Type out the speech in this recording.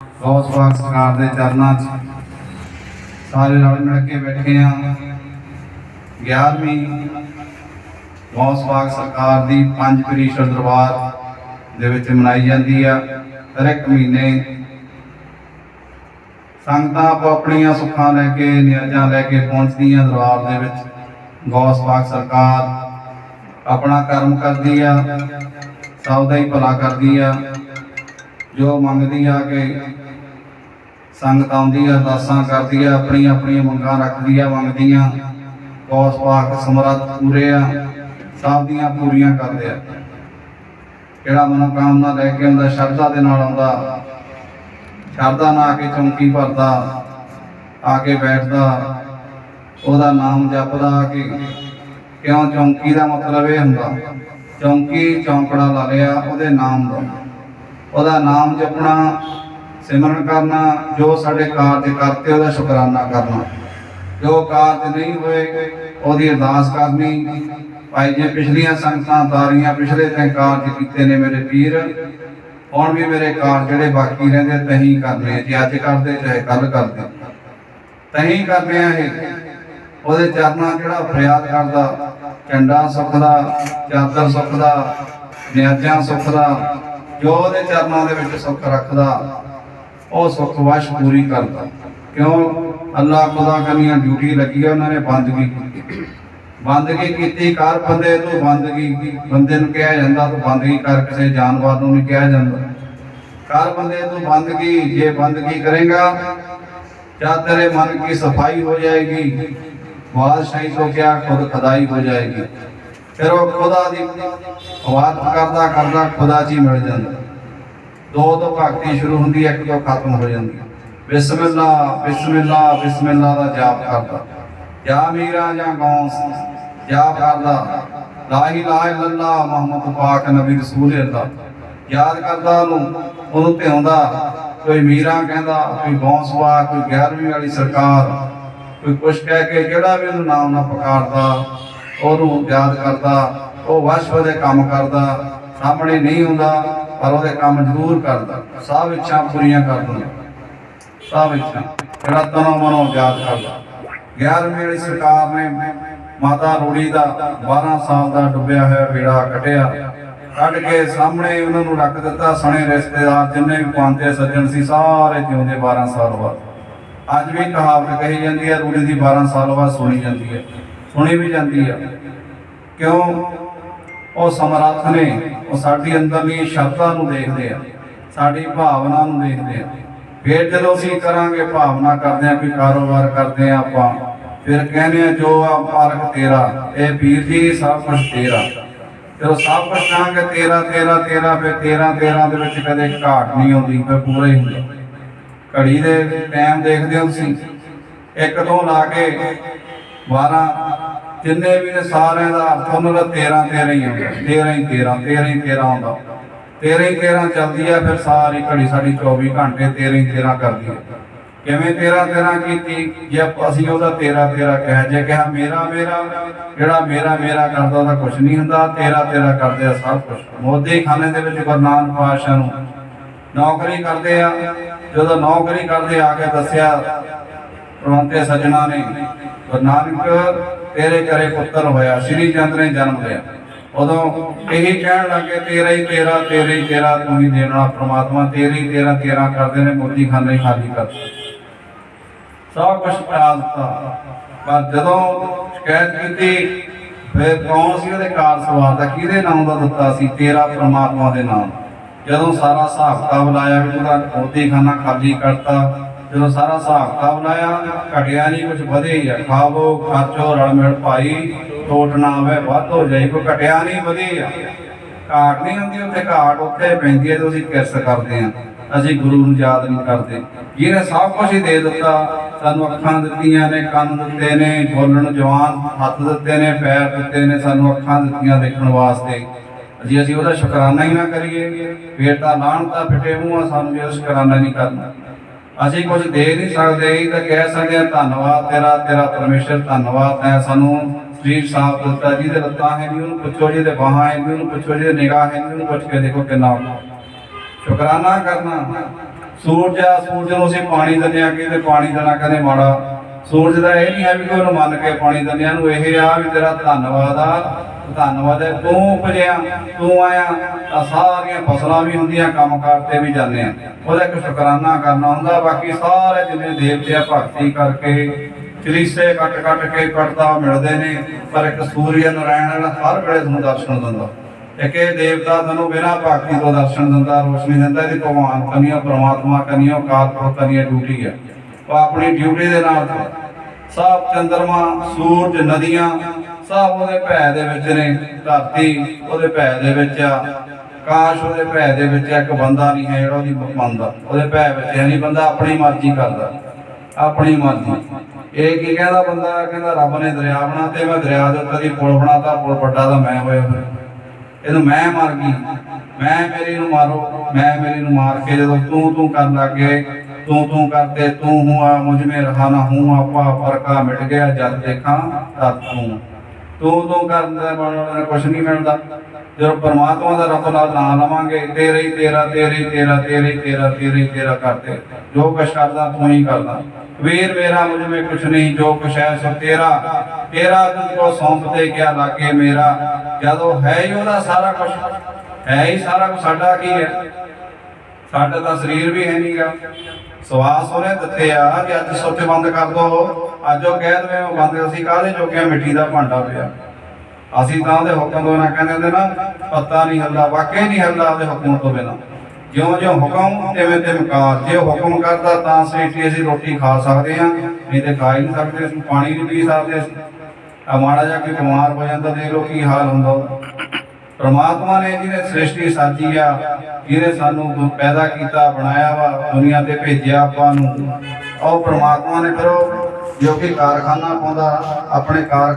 ਬਹੁਤ ਸਵਾਗਤ ਸਰਕਾਰ ਦੇ ਚਰਨਾਂ 'ਚ ਸਾਰੇ ਰਲ ਮਿਲ ਕੇ ਬੈਠੇ ਆ 11ਵੀਂ ਬਹੁਤ ਸਵਾਗਤ ਸਰਕਾਰ ਦੀ ਪੰਜ ਪਰੀਸ਼ਦ ਦਰਬਾਰ ਦੇ ਵਿੱਚ ਮਨਾਈ ਜਾਂਦੀ ਆ। ਹਰ ਇੱਕ ਮਹੀਨੇ ਸੰਗਤਾਂ ਆਪੋ ਆਪਣੀਆਂ ਸੁੱਖਾਂ ਲੈ ਕੇ ਨਿਰਜਾਂ ਲੈ ਕੇ ਪਹੁੰਚਦੀਆਂ ਦਰਬਾਰ ਦੇ ਵਿੱਚ। ਬਹੁਤ ਸਵਾਗਤ ਸਰਕਾਰ ਆਪਣਾ ਕਰਮ ਕਰਦੀ ਆ, ਸਭ ਦਾ ਹੀ ਭਲਾ ਕਰਦੀ ਆ। ਜੋ ਮੰਗਦੀ ਆ ਕੇ ਸੰਗਤ ਆਉਂਦੀ ਆ ਅਰਦਾਸਾਂ ਕਰਦੀ ਆ, ਆਪਣੀਆਂ ਆਪਣੀਆਂ ਮੰਗਾਂ ਰੱਖਦੀ ਆ, ਮੰਗਦੀਆਂ। ਬਹੁਤ ਪਾਕ ਸਮਰੱਥ ਪੂਰੇ ਆ, ਸਭ ਦੀਆਂ ਪੂਰੀਆਂ ਕਰਦੇ ਆ। ਜਿਹੜਾ ਮਨੋਕਾਮਨਾ ਲੈ ਕੇ ਆਉਂਦਾ, ਸ਼ਰਧਾ ਦੇ ਨਾਲ ਆਉਂਦਾ, ਸ਼ਰਧਾ ਨਾਲ ਆ ਕੇ ਚੌਂਕੀ ਭਰਦਾ, ਆ ਕੇ ਬੈਠਦਾ, ਉਹਦਾ ਨਾਮ ਜਪਦਾ ਆ ਕੇ। ਕਿਉਂ? ਚੌਂਕੀ ਦਾ ਮਤਲਬ ਇਹ ਹੁੰਦਾ, ਚੌਂਕੀ ਚੌਂਕੜਾ ਲਾ ਲਿਆ, ਉਹਦੇ ਨਾਮ ਦਾ। ਉਹਦਾ ਨਾਮ ਜਪਣਾ, ਸਿਮਰਨ ਕਰਨਾ, ਜੋ ਸਾਡੇ ਕਾਰਜ ਕਰਤੇ, ਉਹਦਾ ਸ਼ੁਕਰਾਨਾ ਕਰਨਾ। ਜੋ ਕਾਰਜ ਨਹੀਂ ਹੋਏ, ਉਹਦੀ ਅਰਦਾਸ ਕਰਨੀ। ਭਾਈ ਜੇ, ਪਿਛਲੀਆਂ ਸੰਗਤਾਂ ਤਾਰੀਆਂ ਪਿਛਲੇ ਤੇ ਕਾਰਜ ਕੀਤੇ ਨੇ ਮੇਰੇ ਪੀਰ। ਹੁਣ ਵੀ ਮੇਰੇ ਕਾਰਜ ਜਿਹੜੇ ਬਾਕੀ ਰਹਿੰਦੇ, ਤਹੀਂ ਕਰਨੇ ਆ। ਜੇ ਅੱਜ ਕਰਦੇ, ਚਾਹੇ ਕੱਲ ਕਰਦੇ। ਤਹੀਂ ਕਰਨੇ ਆ ਇਹ। ਉਹਦੇ ਚਰਨਾਂ ਜਿਹੜਾ ਫਰਿਆਦ ਕਰਦਾ, ਝੰਡਾ ਸੁੱਖ ਦਾ ਚਾਦਰ ਸੁੱਖ ਦਾ ਨਿਆਜਾਂ ਸੁੱਖ ਦਾ ਜੋ ਉਹਦੇ ਚਰਨਾਂ ਦੇ ਵਿੱਚ ਸੁੱਖ ਰੱਖਦਾ, ਉਹ ਸੁੱਖ ਵਾਸ਼ ਪੂਰੀ ਕਰਦਾ। ਕਿਉਂ? ਅੱਲਾ ਖੁਦਾ ਕਰਨੀਆਂ ਡਿਊਟੀ ਲੱਗੀ ਆ, ਉਹਨਾਂ ਨੇ ਬੰਦਗੀ ਕੀਤੀ। ਬੰਦਗੀ ਕੀਤੀ ਕਰ ਬੰਦੇ ਤੋਂ ਬੰਦਗੀ ਬੰਦੇ ਨੂੰ ਕਿਹਾ ਜਾਂਦਾ ਤਾਂ ਬੰਦਗੀ ਕਰ, ਕਿਸੇ ਜਾਨਵਰ ਨੂੰ ਨਹੀਂ ਕਿਹਾ ਜਾਂਦਾ। ਕਰ ਬੰਦੇ ਤੋਂ ਬੰਦਗੀ, ਜੇ ਬੰਦਗੀ ਕਰੇਗਾ ਜਾਂ ਤੇਰੇ ਮਨ ਕੀ ਸਫ਼ਾਈ ਹੋ ਜਾਏਗੀ, ਬਾਦਸ਼ਾਹੀ ਤੋਂ ਕਿਆ ਖੁਦ ਖਦਾਈ ਹੋ ਜਾਏਗੀ। ਫਿਰ ਉਹ ਖੁਦਾ ਦੀ ਬਾਤ ਕਰਦਾ ਕਰਦਾ ਖੁਦਾ ਜੀ ਮਿਲ ਜਾਂਦਾ। ਦੋ ਤੋਂ ਭਗਤੀ ਸ਼ੁਰੂ ਹੁੰਦੀ ਹੈ ਇੱਕ ਤੋਂ ਖਤਮ ਹੋ ਜਾਂਦੀ। ਹੈ ਬਿਸਮਿਲ੍ਲਾ ਬਿਸਮਿਲ੍ਲਾ ਬਿਸਮਿਲ੍ਲਾ ਦਾ ਜਾਪ ਕਰਦਾ। ਜਾਂ ਮੀਰਾ ਜਾਂ ਗੌਂਸ, ਜਾਪ ਕਰਦਾ। ਲਾ ਇਲਾਹਾ ਇਲੱਲਾ ਮੁਹੰਮਦ ਪਾਕ ਨਬੀ ਰਸੂਲ ਅੱਲਾ ਯਾਦ ਕਰਦਾ ਉਹਨੂੰ ਉਹਨੂੰ ਧਿਆਉਂਦਾ, ਕੋਈ ਮੀਰਾ ਕਹਿੰਦਾ, ਕੋਈ ਗੌਂਸ ਵਾ, ਕੋਈ 11ਵੀਂ ਵਾਲੀ ਸਰਕਾਰ, ਕੋਈ ਕੁਛ ਕਹਿ ਕੇ ਜਿਹੜਾ ਵੀ ਉਹਨੂੰ ਨਾਮ ਨਾ ਪੁਕਾਰਦਾ ਉਹਨੂੰ ਯਾਦ ਕਰਦਾ, ਉਹ ਵਸ਼ਵ ਦੇ ਕੰਮ ਕਰਦਾ, ਸਾਹਮਣੇ ਨਹੀਂ ਹੁੰਦਾ ਪਰ ਉਹਦੇ ਕੰਮ ਜ਼ਰੂਰ ਕਰਦਾ। ਸਭ ਇੱਛਾ ਪੂਰੀਆਂ ਕਰ ਦਿੰਦਾ ਸਭ ਇੱਛਾ, ਜਿਹੜਾ ਤਨੋਂ ਮਨੋਂ ਯਾਦ ਕਰਦਾ। 11ਵੀਂ ਵਾਲੀ ਸਰਕਾਰ ਨੇ ਮਾਤਾ ਰੂੜੀ ਦਾ 12 ਸਾਲ ਦਾ ਡੁੱਬਿਆ ਹੋਇਆ ਬੇੜਾ ਕੱਢਿਆ। ਕੱਢ ਕੇ ਸਾਹਮਣੇ ਉਹਨਾਂ ਨੂੰ ਰੱਖ ਦਿੱਤਾ, ਸਣੇ ਰਿਸ਼ਤੇਦਾਰ ਜਿੰਨੇ ਵੀ ਪਾਂਤੇ ਸੱਜਣ ਸੀ, ਸਾਰੇ ਜਿਉਂਦੇ 12 ਸਾਲ ਬਾਅਦ। ਅੱਜ ਵੀ ਕਹਾਵਤ ਕਹੀ ਜਾਂਦੀ ਹੈ, ਰੂੜੀ ਦੀ 12 ਸਾਲ ਬਾਅਦ ਸੁਣੀ ਜਾਂਦੀ ਹੈ। ਸੁਣੀ ਵੀ ਜਾਂਦੀ ਹੈ ਕਿਉਂ? ਉਹ ਸਮਰੱਥ ਨੇ, ਉਹ ਸਾਡੀ ਅੰਦਰਲੀ ਸ਼ਬਦਾਂ ਨੂੰ ਦੇਖਦੇ ਆ, ਸਾਡੀ ਭਾਵਨਾ ਨੂੰ ਦੇਖਦੇ ਆ। ਫਿਰ ਜਦੋਂ ਅਸੀਂ ਕਰਾਂਗੇ ਭਾਵਨਾ ਕਰਦੇ ਆ ਕੋਈ ਕਾਰੋਬਾਰ ਕਰਦੇ ਆ ਆਪਾਂ, ਫਿਰ ਕਹਿੰਦੇ ਆ, ਜੋ ਆ ਪਾਰਕ ਤੇਰਾ, ਇਹ ਵੀਰ ਜੀ ਸਭ ਕੁਝ ਤੇਰਾ। ਜਦੋਂ ਸਭ ਕੁਝ ਕਹਾਂਗੇ ਤੇਰਾ ਤੇਰਾ ਤੇਰਾ, ਫਿਰ 13 13 ਦੇ ਵਿੱਚ ਕਦੇ ਘਾਟ ਨਹੀਂ ਆਉਂਦੀ, ਫਿਰ ਪੂਰਾ ਹੀ ਹੁੰਦਾ। ਘੜੀ ਦੇ ਟਾਈਮ ਦੇਖਦੇ ਹੋ ਤੁਸੀਂ, ਇੱਕ ਤੋਂ ਲਾ ਕੇ 12 ਜਿੰਨੇ ਵੀ ਨੇ ਸਾਰਿਆਂ ਦਾ ਅਰਥ ਉਹਨਾਂ ਦਾ 13 13 ਹੀ ਆਉਂਦਾ 13 ਹੀ 13 13 ਹੀ 13 ਆਉਂਦਾ। 13 ਹੀ 13 ਚੱਲਦੀ ਆ, ਫਿਰ ਸਾਰੀ ਘੜੀ ਸਾਡੀ 24 ਘੰਟੇ 13 ਹੀ 13 ਕਰਦੀ ਹੈ ਕਿਵੇਂ 13 13 ਕੀਤੀ? ਜੇ ਅਸੀਂ ਉਹਦਾ 13 13 ਕਹਿ ਜੇ, ਕਿਹਾ ਮੇਰਾ ਮੇਰਾ, ਜਿਹੜਾ ਮੇਰਾ ਮੇਰਾ ਕਰਦਾ ਉਹਦਾ ਕੁਝ ਨਹੀਂ ਹੁੰਦਾ 13 13 ਕਰਦੇ ਆ ਸਭ ਕੁਝ ਮੋਦੀ ਖਾਨੇ ਦੇ ਵਿੱਚ ਗੁਰੂ ਨਾਨਕ ਪਾਤਸ਼ਾਹ ਨੂੰ ਨੌਕਰੀ ਕਰਦੇ ਆ। ਜਦੋਂ ਨੌਕਰੀ ਕਰਦੇ ਆ ਕੇ ਦੱਸਿਆ ਪ੍ਰਵੰਤੇ ਸੱਜਣਾ ਨੇ ਗੁਰੂ ਨਾਨਕ ਤੇਰੇ ਘਰੇ ਪੁੱਤਰ ਹੋਇਆ, ਸ੍ਰੀ ਚੰਦ ਨੇ ਜਨਮ ਲਿਆ। ਉਦੋਂ ਇਹੀ ਕਹਿਣ ਲੱਗੇ, ਤੇਰਾ ਹੀ ਤੇਰਾ, ਤੇਰੇ ਹੀ ਤੇਰਾ, ਤੂੰ ਹੀ ਦੇਣਾ ਪ੍ਰਮਾਤਮਾ, ਤੇਰੀ ਹੀ ਤੇਰਾ ਤੇਰਾ ਕਰਦੇ ਨੇ ਮੋਦੀ ਖਾਨਾ ਹੀ ਖਾਲੀ ਕਰ ਸਭ ਕੁਝ ਟਾਲ ਪਰ ਜਦੋਂ ਸ਼ਿਕਾਇਤ ਕੀਤੀ, ਫਿਰ ਕੌਣ ਸੀ ਉਹਦੇ ਕਾਰ ਸਵਾਰ ਦਾ? ਕਿਹਦੇ ਨਾਮ ਦਾ ਦਿੱਤਾ ਸੀ? ਤੇਰਾ ਪ੍ਰਮਾਤਮਾ ਦੇ ਨਾਮ। ਜਦੋਂ ਸਾਰਾ ਹਿਸਾਬ ਕਿਤਾਬ ਲਾਇਆ ਵੀ ਉਹਦਾ ਮੋਦੀ ਖਾਨਾ ਖਾਲੀ ਕਰਤਾ ਜਦੋਂ ਸਾਰਾ ਹਿਸਾਬ ਕਿਤਾਬ ਲਾਇਆ, ਘਟਿਆ ਨਹੀਂ ਕੁਝ ਵਧੇ ਹੀ ਆ। ਖਾਵੋ ਖਰਚੋ ਰਲ ਮਿਲ ਭਾਈ ਟੋਟ ਨਾ ਆਵੇ, ਵੱਧ ਹੋ ਜਾਈ ਕੋਈ ਘਟਿਆ ਨਹੀਂ ਵਧੇ ਆ। ਘਾਟ ਨਹੀਂ ਹੁੰਦੀ ਉੱਥੇ, ਘਾਟ ਉੱਥੇ ਪੈਂਦੀ ਹੈ ਜਦੋਂ ਕਿਰਸ ਕਰਦੇ ਆ ਅਸੀਂ ਗੁਰੂ ਨੂੰ ਯਾਦ ਨਹੀਂ ਕਰਦੇ। ਜਿਹਨੇ ਸਭ ਕੁਝ ਹੀ ਦੇ ਦਿੱਤਾ, ਸਾਨੂੰ ਅੱਖਾਂ ਦਿੱਤੀਆਂ ਨੇ, ਕੰਨ ਦਿੱਤੇ ਨੇ, ਬੋਲਣ ਜਵਾਨ, ਹੱਥ ਦਿੱਤੇ ਨੇ, ਪੈਰ ਦਿੱਤੇ ਨੇ, ਸਾਨੂੰ ਅੱਖਾਂ ਦਿੱਤੀਆਂ ਦੇਖਣ ਵਾਸਤੇ। ਜੇ ਅਸੀਂ ਉਹਦਾ ਸ਼ੁਕਰਾਨਾ ਹੀ ਨਾ ਕਰੀਏ, ਫੇਰ ਤਾਂ ਲਾਹਣ ਤਾਂ ਫਿੱਟੇ ਮੂੰਹ ਸਾਨੂੰ ਜੇ ਸ਼ੁਕਰਾਨਾ ਨਹੀਂ ਕਰਨਾ। ਅਸੀਂ ਕੁਝ ਦੇ ਨਹੀਂ ਸਕਦੇ ਇਹ ਤਾਂ ਕਹਿ ਸਕਦੇ ਹਾਂ, ਧੰਨਵਾਦ ਤੇਰਾ ਤੇਰਾ ਪਰਮੇਸ਼ਰ, ਧੰਨਵਾਦ ਤੈਂ ਸਾਨੂੰ। ਸਰੀਰ ਸਾਫ਼ ਦਿੱਤਾ ਜਿਹਦੇ ਲੱਤਾਂ ਹੈ ਨਹੀਂ, ਉਹਨੂੰ ਪੁੱਛੋ, ਜਿਹਦੇ ਬਾਹਾਂ ਹੈ ਨਹੀਂ, ਉਹਨੂੰ ਪੁੱਛੋ, ਜਿਹਦੇ ਨਿਗਾਹ ਹੈ ਨਹੀਂ, ਉਹਨੂੰ ਪੁੱਛ ਕੇ ਦੇਖੋ ਕਿੰਨਾ ਸ਼ੁਕਰਾਨਾ ਕਰਨਾ। ਸੂਰਜ ਆ, ਸੂਰਜ ਨੂੰ ਅਸੀਂ ਪਾਣੀ ਦਿੰਦੇ ਆ ਕਿ ਤੇ ਪਾਣੀ ਦੇਣਾ ਕਦੇ ਮਾੜਾ। ਸੂਰਜ ਦਾ ਇਹ ਨਹੀਂ ਹੈ ਵੀ ਕਿ ਉਹਨੂੰ ਮੰਨ ਕੇ ਪਾਣੀ ਦਿੰਦੇ ਆ ਨੂੰ ਇਹ ਆ ਵੀ ਤੇਰਾ ਧੰਨਵਾਦ ਆ। ਧੰਨਵਾਦ ਹੈ। ਤੂੰ ਉਪਜਿਆ, ਤੂੰ ਆਇਆ, ਤਾਂ ਸਾਰੀਆਂ ਫਸਲਾਂ ਵੀ ਹੁੰਦੀਆਂ ਕੰਮ ਤੇ ਵੀ ਜਾਂਦੇ ਆ। ਉਹਦਾ ਇੱਕ ਸ਼ੁਕਰਾਨਾ ਕਰਨਾ ਹੁੰਦਾ, ਬਾਕੀ ਸਾਰੇ ਜਿੰਨੇ ਦੇਵਤੇ ਆ, ਭਗਤੀ ਕਰਕੇ ਕਲੀਸੇ ਕੱਟ ਕੱਟ ਕੇ ਕੱਟਦਾ ਮਿਲਦੇ ਨੇ, ਪਰ ਇੱਕ ਸੂਰਜ ਨਾਰਾਇਣ ਵਾਲਾ ਹਰ ਵੇਲੇ ਤੁਹਾਨੂੰ ਦਰਸ਼ਨ ਦਿੰਦਾ। ਇੱਕ ਇਹ ਦੇਵਤਾ ਤੁਹਾਨੂੰ ਬਿਨਾਂ ਭਗਤੀ ਤੋਂ ਦਰਸ਼ਨ ਦਿੰਦਾ, ਰੋਸ਼ਨੀ ਦਿੰਦਾ ਇਹਦੀ ਭਗਵਾਨ ਕਨੀਓ, ਪ੍ਰਮਾਤਮਾ ਕਨੀਓ ਕਾਲਪੁਰ ਕਨੀਓ ਡਿਊਟੀ ਆ। ਉਹ ਆਪਣੀ ਡਿਊਟੀ ਦੇ ਨਾਲ ਸਭ ਚੰਦਰਮਾ, ਸੂਰਜ, ਨਦੀਆਂ ਸਭ ਉਹਦੇ ਭੈ ਦੇ ਵਿੱਚ ਨੇ, ਧਰਤੀ ਉਹਦੇ ਭੈ ਦੇ ਵਿੱਚ ਆ ਕਾਸ਼ ਉਹਦੇ ਭੈ ਦੇ ਵਿੱਚ ਇੱਕ ਬੰਦਾ ਨਹੀਂ ਹੈ ਜਿਹੜਾ ਉਹਦੀ ਮੰਨਦਾ, ਉਹਦੇ ਭੈ ਵਿੱਚ ਹੈ ਨਹੀਂ, ਬੰਦਾ ਆਪਣੀ ਮਰਜ਼ੀ ਕਰਦਾ, ਆਪਣੀ ਮਰਜ਼ੀ। ਇਹ ਕੀ ਕਹਿੰਦਾ ਬੰਦਾ? ਕਹਿੰਦਾ ਰੱਬ ਨੇ ਦਰਿਆ ਬਣਾ ਤੇ ਮੈਂ ਦਰਿਆ ਦੇ ਉੱਤੇ ਦੀ ਪੁਲ ਬਣਾਤਾ, ਪੁਲ ਵੱਡਾ ਤਾਂ ਮੈਂ ਹੋਇਆ ਫਿਰ। ਇਹਨੂੰ ਮੈਂ ਮਾਰ ਗਈ। ਮੈਂ ਮੇਰੀ ਨੂੰ ਮਾਰੋ, ਮੈਂ ਮੇਰੀ ਨੂੰ ਮਾਰ ਕੇ ਜਦੋਂ ਤੂੰ ਤੂੰ ਕਰਨ ਲੱਗੇ ਤੂੰ ਤੂੰ ਕਰਦੇ ਤੂੰ ਹੁਆ ਮੁਝ ਮੇ ਰਹਾ ਨਾ ਹੂੰ, ਆਪਾ ਫਰਕਾ ਮਿਟ ਗਿਆ, ਜਦ ਦੇਖਾਂ ਤਦ ਤੂੰ। ਤੂੰ ਤੂੰ ਕਰਨ ਦਾ ਮਨ ਨਹੀਂ ਮਿਲਦਾ। ਜਦੋਂ ਪਰਮਾਤਮਾ ਦਾ ਰੱਬ ਨਾਲ ਨਾਮ ਲਵਾਂਗੇ, ਤੇਰੇ ਹੀ ਤੇਰਾ, ਤੇਰੇ ਹੀ ਤੇਰਾ, ਤੇਰੇ ਹੀ ਤੇਰਾ, ਤੇਰੇ ਹੀ ਤੇਰਾ ਕਰਦੇ। ਜੋ ਕੁਛ ਕਰਦਾ, ਤੂੰ ਹੀ ਕਰਦਾ। ਵੀਰ ਮੇਰਾ, ਮੁਝ ਮੇ ਕੁਛ ਨਹੀਂ, ਜੋ ਕੁਛ ਹੈ ਸੋ ਤੇਰਾ। ਤੇਰਾ ਤੁਝ ਕੋ ਸੌਂਪ ਦੇ ਗਿਆ ਲਾਗੇ ਮੇਰਾ। ਜਦੋਂ ਹੈ ਹੀ ਉਹਦਾ ਸਾਰਾ ਕੁਛ, ਹੈ ਹੀ ਸਾਰਾ ਕੁਛ ਸਾਡਾ ਕੀ ਹੈ? ਸਾਡਾ ਤਾਂ ਸਰੀਰ ਵੀ ਹੈ ਨਹੀਂਗਾ ਸਵਾਸ ਉਹਨੇ ਦਿੱਤੇ ਆ ਕਿ ਅੱਜ ਸੁੱਚ ਬੰਦ ਕਰ ਦੋ। ਅੱਜ ਉਹ ਕਹਿ ਦਵੇ ਉਹ ਬੰਦ, ਅਸੀਂ ਕਾਹਦੇ ਜੋਗਿਆ ਮਿੱਟੀ ਦਾ ਭਾਂਡਾ ਪਿਆ। ਅਸੀਂ ਤਾਂ ਉਹਦੇ ਹੁਕਮ ਤੋਂ ਨਾ ਕਹਿੰਦੇ ਨਾ, ਪਤਾ ਨਹੀਂ ਹੱਲਦਾ, ਵਾਕਈ ਨਹੀਂ ਹੱਲਦਾ ਉਹਦੇ ਹੁਕਮ ਤੋਂ ਬਿਨਾਂ। ਜਿਉਂ ਜਿਉਂ ਹੁਕਮ, ਤਿਵੇਂ ਤਿਵੇਂ ਕਾਰ ਜੇ ਹੁਕਮ ਕਰਦਾ ਤਾਂ ਸ੍ਰਿਸ਼ਟੀ ਅਸੀਂ ਰੋਟੀ ਖਾ ਸਕਦੇ ਹਾਂ ਨਹੀਂ ਤੇ ਖਾ ਹੀ ਨਹੀਂ ਸਕਦੇ, ਅਸੀਂ ਪਾਣੀ ਨਹੀਂ ਪੀ ਸਕਦੇ ਆ। ਮਾੜਾ ਜਿਹਾ ਕੋਈ ਬਿਮਾਰ ਹੋ ਜਾਂਦਾ, ਦੇਖ ਲੋ ਕੀ ਹਾਲ ਹੁੰਦਾ। ਪ੍ਰਮਾਤਮਾ ਨੇ ਜਿਹਨੇ ਸ੍ਰਿਸ਼ਟੀ ਸਾਜੀ ਆ, ਜਿਹਨੇ ਸਾਨੂੰ ਪੈਦਾ ਕੀਤਾ, ਬਣਾਇਆ ਵਾ, ਦੁਨੀਆ ਤੇ ਭੇਜਿਆ ਆਪਾਂ ਨੂੰ, ਉਹ ਪਰਮਾਤਮਾ ਨੇ ਫਿਰ ਉਹ ਜੋ ਕਿ ਕਾਰਖਾਨਾ ਪਾਉਂਦਾ, ਆਪਣੇ ਕਾਰ